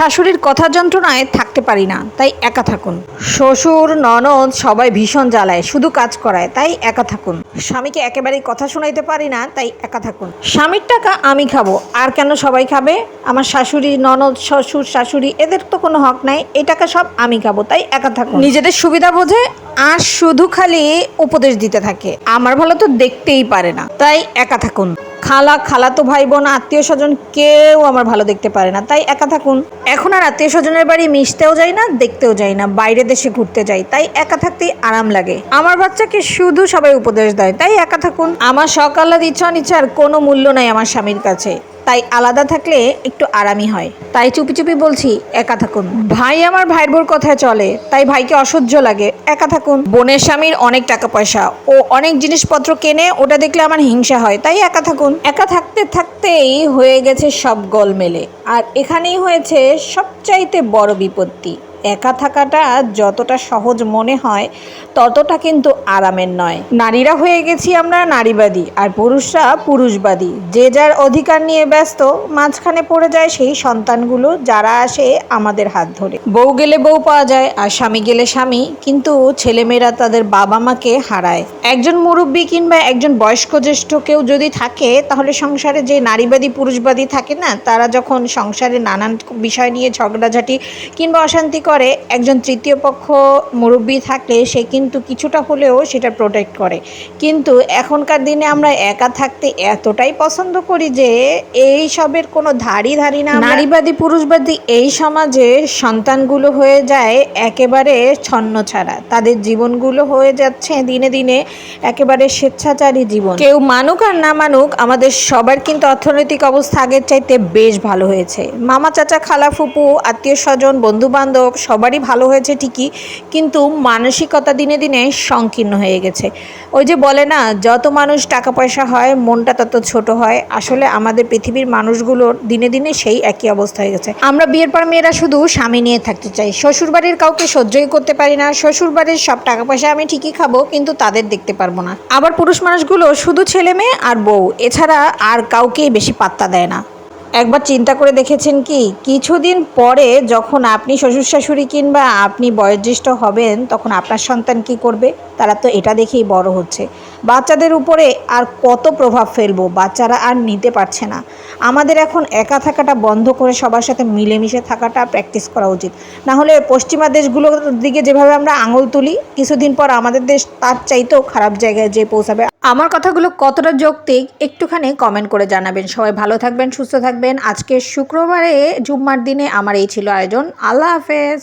শাশুড়ির কথা যন্ত্রণায় থাকতে পারি না, তাই একা থাকুন। শ্বশুর, ননদ সবাই ভীষণ জ্বালায়, শুধু কাজ করায়, তাই একা থাকুন। স্বামীকে একেবারেই কথা শোনাইতে পারি না, তাই একা থাকুন। স্বামীর টাকা আমি খাব, আর কেন সবাই খাবে? আমার শাশুড়ি, ননদ, শ্বশুর, শাশুড়ি, এদের তো কোনো হক নাই, এই টাকা সব আমি খাব, তাই একা থাকুন। নিজেদের সুবিধা বোঝে, আর শুধু খালি উপদেশ দিতে থাকে। আমার ভালো তো দেখতেই পারে না, তাই একা থাকুন। খালা খালাতো ভাই বোন আত্মীয় স্বজন কেউ আমার ভালো দেখতে পারে না। তাই একা থাকুন। এখন আর আত্মীয় স্বজনের বাড়ি মিশতেও যাই না, দেখতেও যাই না, বাইরে দেশে ঘুরতে যাই, তাই একা থাকতেই আরাম লাগে। আমার বাচ্চাকে শুধু সবাই উপদেশ দেয়, তাই একা থাকুন। আমার সকালাদ ইচ্ছা নিচ্ছার কোনো মূল্য নাই আমার স্বামীর কাছে। তাই আলাদা থাকলে একটু আরামই হয়। তাই চুপি চুপি বলছি, একা থাকুন। ভাই আমার ভাইয়ের বোর কথায় চলে, তাই ভাইকে অসহ্য লাগে, একা থাকুন। বোনের স্বামীর অনেক টাকা পয়সা, ও অনেক জিনিসপত্র কেনে, ওটা দেখলে আমার হিংসা হয়, তাই একা থাকুন। একা থাকতে থাকতেই হয়ে গেছে সব গোলমেলে, আর এখানেই হয়েছে সবচাইতে বড় বিপত্তি। একা থাকাটা যতটা সহজ মনে হয়, ততটা কিন্তু আরামের নয়। নারীরা হয়ে গেছি আমরা নারীবাদী আর পুরুষরা পুরুষবাদী। যে যার অধিকার নিয়ে ব্যস্ত, মাঝখানে পড়ে যায় সেই সন্তানগুলো যারা আসে আমাদের হাত ধরে। বউ গেলে বউ পাওয়া যায় আর স্বামী গেলে স্বামী, কিন্তু ছেলেমেয়েরা তাদের বাবা মাকে হারায়। একজন মুরব্বী কিংবা একজন বয়স্ক জ্যেষ্ঠ কেউ যদি থাকে, তাহলে সংসারে যে নারীবাদী, পুরুষবাদী থাকে না, তারা যখন সংসারে নানান বিষয় নিয়ে ঝগড়াঝাটি কিংবা অশান্তি করে একজন তৃতীয় পক্ষ মুরব্বী থাকলে সে কিন্তু কিছুটা হলেও সেটা প্রোটেক্ট করে। কিন্তু এখনকার দিনে আমরা একা থাকতে এতটাই পছন্দ করি যে এই সবের কোনো ধারি ধারি না নারীবাদী পুরুষবাদী এই সমাজে সন্তানগুলো হয়ে যায় একেবারে ছন্ন ছাড়া। তাদের জীবনগুলো হয়ে যাচ্ছে দিনে দিনে একেবারে স্বেচ্ছাচারী জীবন। কেউ মানুক আর না মানুক আমাদের সবার কিন্তু অর্থনৈতিক অবস্থা আগের চাইতে বেশ ভালো হয়েছে। মামা চাচা খালা ফুপু আত্মীয় স্বজন বন্ধু বান্ধব সবারই ভালো হয়েছে ঠিকই, কিন্তু মানসিকতা দিনে দিনে সংকীর্ণ হয়ে গেছে। ওই যে বলে না, যত মানুষ টাকা পয়সা হয়, মনটা তত ছোট হয়। আসলে আমাদের পৃথিবীর মানুষগুলোর দিনে দিনে সেই একই অবস্থা হয়ে গেছে। আমরা বিয়ের পর মেয়েরা শুধু স্বামী নিয়ে থাকতে চাই। শ্বশুরবাড়ির কাউকে সহ্যই করতে পারি না। শ্বশুরবাড়ির সব টাকা পয়সা আমি ঠিকই খাব, কিন্তু তাদের দেখতে পারব না। আবার পুরুষ মানুষগুলো শুধু ছেলে মেয়ে আর বউ। এছাড়া আর কাউকেই বেশি পাত্তা দেয় না। একবার চিন্তা করে দেখেছেন কি? কিছুদিন পরে যখন আপনি শ্বশুর শাশুড়ি কিংবা আপনি বয়োজ্যেষ্ঠ হবেন, তখন আপনার সন্তান কি করবে? তারা তো এটা দেখেই বড় হচ্ছে। বাচ্চাদের উপরে আর কত প্রভাব ফেলব? বাচ্চারা আর নিতে পারছে না। আমাদের এখন একা থাকাটা বন্ধ করে সবার সাথে মিলেমিশে থাকাটা প্র্যাকটিস করা উচিত। না হলে পশ্চিমা দেশগুলোর দিকে যেভাবে আমরা আঙুল তুলি, কিছুদিন পর আমাদের দেশ তার চাইতেও খারাপ জায়গায় যে পৌঁছাবে। আমার কথাগুলো কতটা যৌক্তিক একটুখানি কমেন্ট করে জানাবেন। সবাই ভালো থাকবেন, সুস্থ থাকবেন। আজকে শুক্রবারে জুম্মার দিনে আমার এই ছিল আয়োজন। আল্লাহ হাফেজ।